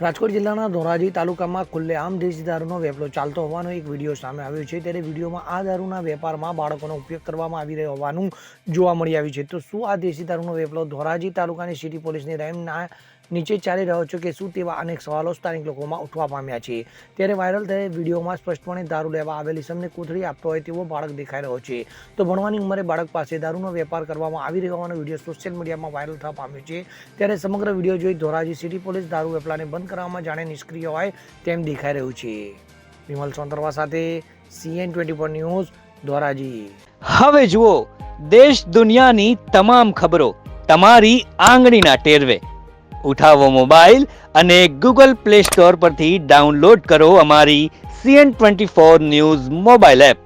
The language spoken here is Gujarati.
રાજકોટ જિલ્લાના ધોરાજી તાલુકામાં ખુલ્લેઆમ દેશી દારૂનો વેપલો ચાલતો હોવાનો એક વીડિયો સામે આવ્યો છે. ત્યારે વિડીયોમાં આ દારૂના વેપારમાં બાળકોનો ઉપયોગ કરવામાં આવી રહ્યો હોવાનું જોવા મળી આવ્યું છે. તો શું આ દેશી દારૂનો વેપલો ધોરાજી તાલુકાની સિટી પોલીસની રેમના નીચે ચાલી રહ્યો છે કે શું તેવા અનેક સવાલો સ્થાનિક લોકોમાં ઉઠવા પામ્યા છે? ત્યારે વાયરલ થયેલ વિડીયોમાં સ્પષ્ટપણે દારૂ લેવા આવેલી સમને કોથળી આપતો હોય તેવો બાળક દેખાઈ રહ્યો છે. તો ભણવાની ઉંમરે બાળક પાસે દારૂનો વેપાર કરવામાં આવી રહ્યો હોવાનો વીડિયો સોશિયલ મીડિયામાં વાયરલ થવા પામ્યો છે. ત્યારે સમગ્ર વીડિયો જોઈ ધોરાજી સિટી પોલીસ દારૂ વેપલાને બંધ કરવામાં જાણે નિષ્ક્રિય હોય તેમ દેખાઈ રહ્યું છે. વિમલ સોંતરવા સાથે CN twenty four news Dhoraji હવે જુઓ, દેશ દુનિયાની તમામ ખબરો તમારી આંગળીના ટેરવે. ઉઠાવો મોબાઈલ અને ગૂગલ પ્લે સ્ટોર પરથી ડાઉનલોડ કરો અમારી CN twenty four news mobile app.